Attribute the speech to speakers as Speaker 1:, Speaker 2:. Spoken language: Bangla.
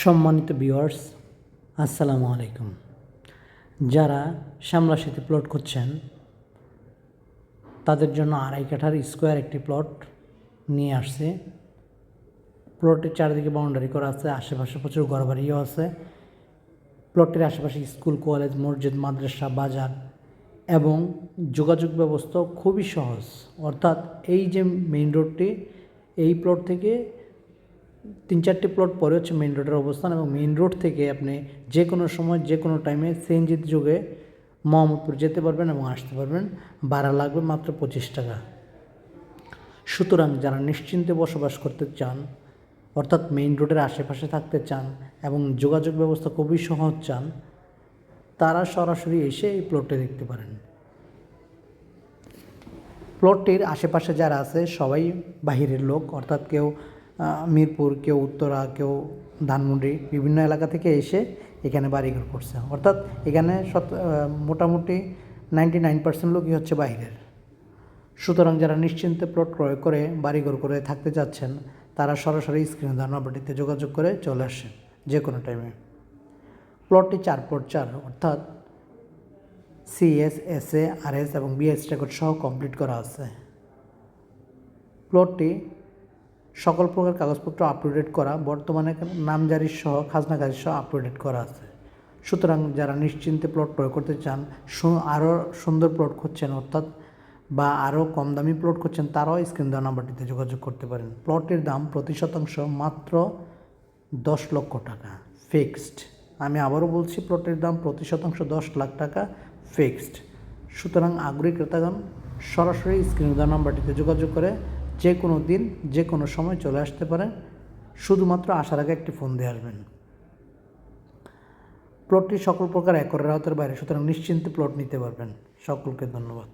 Speaker 1: সম্মানিত ভিউয়ার্স আসসালামু আলাইকুম। যারা শ্যামলাশিতে প্লট করছেন, তাদের জন্য আড়াই কাঠার স্কোয়ার একটি প্লট নিয়ে আসছে। প্লটের চারিদিকে বাউন্ডারি করা আছে, আশেপাশে প্রচুর ঘরবাড়িও আছে। প্লটের আশেপাশে স্কুল কলেজ মসজিদ, মাদ্রাসা, বাজার এবং যোগাযোগ ব্যবস্থা খুবই সহজ। অর্থাৎ এই যে মেইন রোডটি এই প্লট থেকে তিন চারটি প্লট পরে হচ্ছে মেইন রোডের অবস্থান এবং মেইন রোড থেকে আপনি যে কোনো সময় যে কোনো টাইমে সিএনজির যুগে মোহাম্মদপুর যেতে পারবেন এবং আসতে পারবেন। ভাড়া লাগবে মাত্র পঁচিশ টাকা। সুতরাং যারা নিশ্চিন্তে বসবাস করতে চান, অর্থাৎ মেইন রোডের আশেপাশে থাকতে চান এবং যোগাযোগ ব্যবস্থা খুবই সহজ চান, তারা সরাসরি এসে এই প্লটটি দেখতে পারেন। প্লটটির আশেপাশে যারা আছে, সবাই বাহিরের লোক, অর্থাৎ কেউ মিরপুর কেউ উত্তরা, কেউ ধানমন্ডি বিভিন্ন এলাকা থেকে এসে এখানে বাড়িঘর করছে। অর্থাৎ এখানে শত মোটামুটি নাইনটি নাইন পার্সেন্ট লোকই হচ্ছে বাইরের। সুতরাং যারা নিশ্চিন্তে প্লট ক্রয় করে, বাড়িঘর করে থাকতে চাচ্ছেন, তারা সরাসরি স্ক্রিনে দেওয়া নাম্বারটিতে যোগাযোগ করে চলে আসেন যে কোনো টাইমে প্লটটি চার পট চার, অর্থাৎ CS S A R S এবং বিএস রেকর্ড সহ কমপ্লিট করা আছে। প্লটটি সকল প্রকার কাগজপত্র আপটুডেট করা, বর্তমানে নামজারি সহ খাজনাগারি সহ আপটুডেট করা আছে। সুতরাং যারা নিশ্চিন্তে প্লট ক্রয় করতে চান আরও সুন্দর প্লট খুঁজছেন, অর্থাৎ বা আরও কম দামি প্লট করছেন তারাও স্ক্রিন দেওয়া নাম্বারটিতে যোগাযোগ করতে পারেন। প্লটের দাম প্রতি শতাংশ মাত্র দশ লক্ষ টাকা ফিক্সড আমি আবারও বলছি প্লটের দাম প্রতি শতাংশ দশ লাখ টাকা ফিক্সড সুতরাং আগ্রহী ক্রেতাগণ, সরাসরি স্ক্রিন দেওয়া নাম্বারটিতে যোগাযোগ করে যে কোনো দিন, যে কোনো সময় চলে আসতে পারে শুধুমাত্র আসার আগে একটি ফোন দিয়ে আসবেন। প্লটটি সকল প্রকার একরের আওতার বাইরে, সুতরাং নিশ্চিন্তে প্লট নিতে পারবেন। সকলকে ধন্যবাদ।